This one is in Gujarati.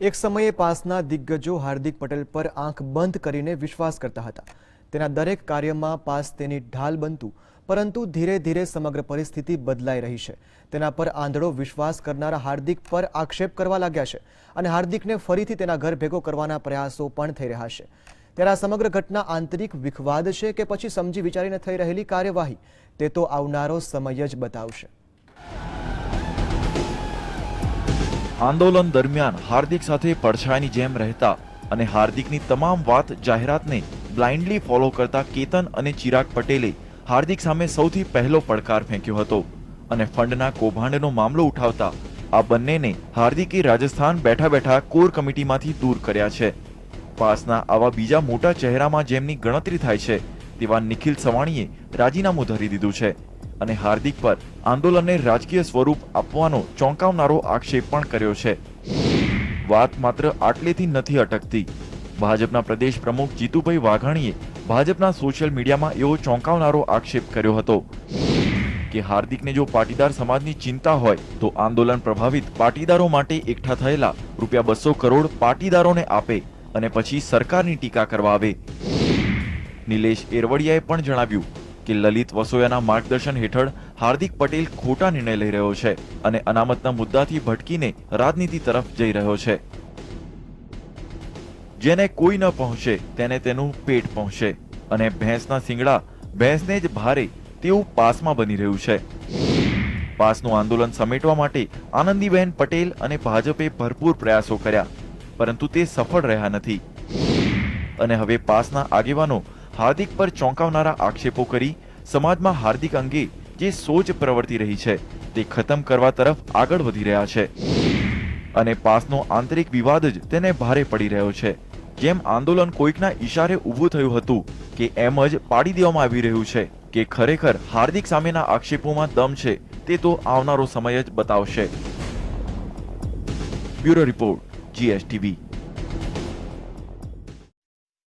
એક સમયે પાસના દિગ્ગજો હાર્દિક પટેલ પર આંખ બંધ કરીને વિશ્વાસ કરતા હતા. તેના દરેક કાર્યમાં પાસ તેની ઢાલ બનતું, પરંતુ ધીરે ધીરે સમગ્ર પરિસ્થિતિ બદલાઈ રહી છે. તેના પર આંધળો વિશ્વાસ કરનારા હાર્દિક પર આક્ષેપ કરવા લાગ્યા છે અને હાર્દિકને ફરીથી તેના ઘર ભેગો કરવાના પ્રયાસો પણ થઈ રહ્યા છે. ત્યારે આ સમગ્ર ઘટના આંતરિક વિખવાદ છે કે પછી સમજી વિચારીને થઈ રહેલી કાર્યવાહી, તે તો આવનારો સમય જ બતાવશે. આંદોલન દરમિયાન હાર્દિક સાથે પડછાયાની જેમ રહેતા અને હાર્દિકની તમામ વાત જાહેરાતને બ્લાઇન્ડલી ફોલો કરતા કેતન અને ચિરાગ પટેલે હાર્દિક સામે સૌથી પહેલો પડકાર ફેંક્યો હતો અને ફંડના કૌભાંડનો મામલો ઉઠાવતા આ બંનેને હાર્દિકે રાજસ્થાન બેઠા બેઠા કોર કમિટીમાંથી દૂર કર્યા છે. પાસના આવા બીજા મોટા ચહેરામાં જેમની ગણતરી થાય છે, તેવા નિખિલ સવાણીએ રાજીનામું ધરી દીધું છે. અને હાર્દિક પર આંદોલનને રાજકીય સ્વરૂપ આપવાનો ચોંકાવનારો આક્ષેપ પણ કર્યો છે. વાત માત્ર આટલેથી નથી અટકતી. ભાજપના પ્રદેશ પ્રમુખ જીતુભાઈ વાઘાણીએ ભાજપના સોશિયલ મીડિયામાં એવો ચોંકાવનારો આક્ષેપ કર્યો હતો કે હાર્દિકને જો પાટીદાર સમાજની ચિંતા હોય, તો આંદોલન પ્રભાવિત પાટીદારો માટે એકઠા થયેલા રૂપિયા બસો કરોડ પાટીદારોને આપે અને પછી સરકારની ટીકા કરવા આવે. નિલેશ એરવડિયાએ પણ જણાવ્યું કે લલિત વસોયાના માર્ગદર્શન હેઠળ હાર્દિક પટેલ ખોટા નિર્ણય લઈ રહ્યો છે અને અનામતના મુદ્દાથી ભટકીને રાજનીતિ તરફ જઈ રહ્યો છે. જેને કોઈ ન પહોંચે, તેને તેનું પેટ પહોંચે અને ભેંસના સિંગડા ભેંસને જ ભારે તેવું પાસમાં બની રહ્યું છે. પાસનું આંદોલન સમેટવા માટે આનંદીબહેન પટેલ અને ભાજપે ભરપૂર પ્રયાસો કર્યા, પરંતુ તે સફળ રહ્યા નથી. અને હવે પાસના આગેવાનો હાર્દિક પર ચોંકાવનારા આક્ષેપો કરી સમાજમાં હાર્દિક અંગે જે સોચ પ્રવર્તી રહી છે તે ખતમ કરવા તરફ આગળ વધી રહ્યા છે. અને પાસનો આંતરિક વિવાદ જ તેને ભારે પડી રહ્યો છે. જેમ આંદોલન કોઈકના ઈશારે ઊભું થયું હતું કે એમ જ પાડી દેવામાં આવી રહ્યું છે કે ખરેખર હાર્દિક સામેના આક્ષેપોમાં દમ છે તે તો આવનારો સમય જ બતાવશે. Bureau report, GSTV.